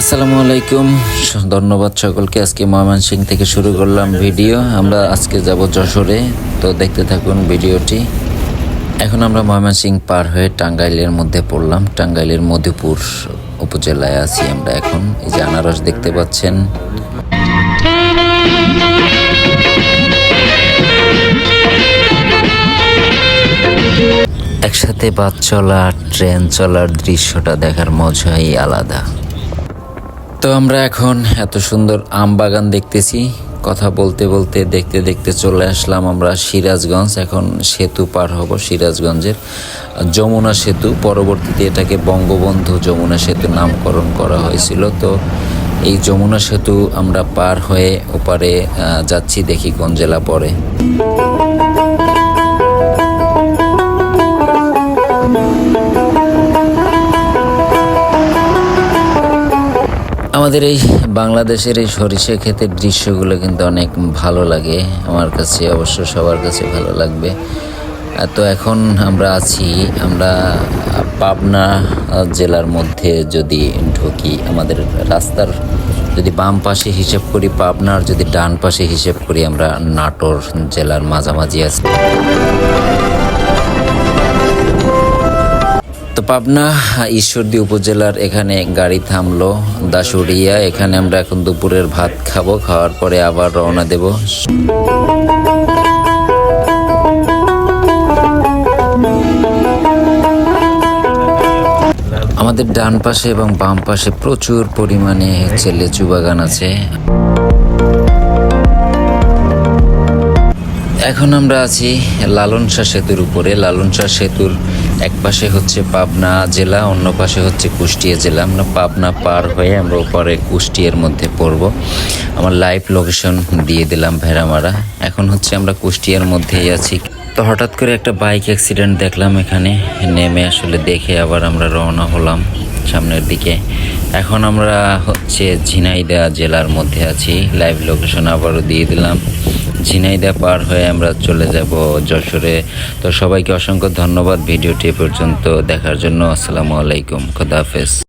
আসসালামু আলাইকুম। ধন্যবাদ সকলকে। আজকে ময়মনসিং থেকে শুরু করলাম ভিডিও। আমরা আজকে যাব যশোরে। তো দেখতে থাকুন ভিডিওটি। এখন আমরা ময়মনসিং পার হয়ে টাঙ্গাইলের মধ্যে পড়লাম। টাঙ্গাইলের মধুপুর উপজেলায় আছি আমরা এখন। এই যে আনারস দেখতে পাচ্ছেন। একসাথে বাস চলা ট্রেন চলার দৃশ্যটা দেখার মজাই আলাদা। তো আমরা এখন এত সুন্দর আম বাগান দেখতেছি। কথা বলতে বলতে দেখতে দেখতে চলে আসলাম আমরা সিরাজগঞ্জ। এখন সেতু পার হব সিরাজগঞ্জের। যমুনা সেতু, পরবর্তীতে এটাকে বঙ্গবন্ধু যমুনা সেতু নামকরণ করা হয়েছিল। তো এই যমুনা সেতু আমরা পার হয়ে ওপারে যাচ্ছি দেখি কোন জেলা পড়ে। আমাদের এই বাংলাদেশের এই সরিষা ক্ষেতের দৃশ্যগুলো কিন্তু অনেক ভালো লাগে। আমার কাছে অবশ্য সবার কাছে ভালো লাগবে। তো এখন আমরা আছি, আমরা পাবনা জেলার মধ্যে যদি ঢুকি, আমাদের রাস্তার যদি বাম পাশে হিসেব করি, পাবনার যদি ডান পাশে হিসেব করি, আমরা নাটোর জেলার মাঝামাঝি আছি। তো পাবনা ঈশ্বরদী উপজেলার এখানে গাড়ি থামলো দাসুরিয়া এখানে আমরা এখন দুপুরের ভাত খাব, খাওয়ার পরে আবার রওনা দেব। আমাদের ডান পাশে এবং বাম পাশে প্রচুর পরিমাণে হচ্ছে লেচু বাগান আছে। এখন আমরা আছি লালন শাহ সেতুর উপরে। লালন শাহ সেতুর এক পাশে হচ্ছে পাবনা জেলা, অন্য পাশে হচ্ছে কুষ্টিয়া জেলা। আমরা পাবনা পার হয়ে আমরা ওপরে কুষ্টিয়ার মধ্যে পড়ব। আমার লাইভ লোকেশন দিয়ে দিলাম ভেড়ামারা। এখন হচ্ছে আমরা কুষ্টিয়ার মধ্যেই আছি। তো হঠাৎ করে একটা বাইক অ্যাক্সিডেন্ট দেখলাম এখানে। নেমে আসলে দেখে আবার আমরা রওনা হলাম সামনের দিকে। এখন আমরা হচ্ছে ঝিনাইদা জেলার মধ্যে আছি। লাইভ লোকেশন আবারও দিয়ে দিলাম। ঝিনাইদা পার হয়ে আমরা চলে যাব যশোরে। তো সবাইকে অসংখ্য ধন্যবাদ ভিডিওটি পর্যন্ত দেখার জন্য। আসসালামু আলাইকুম। খোদাহাফেজ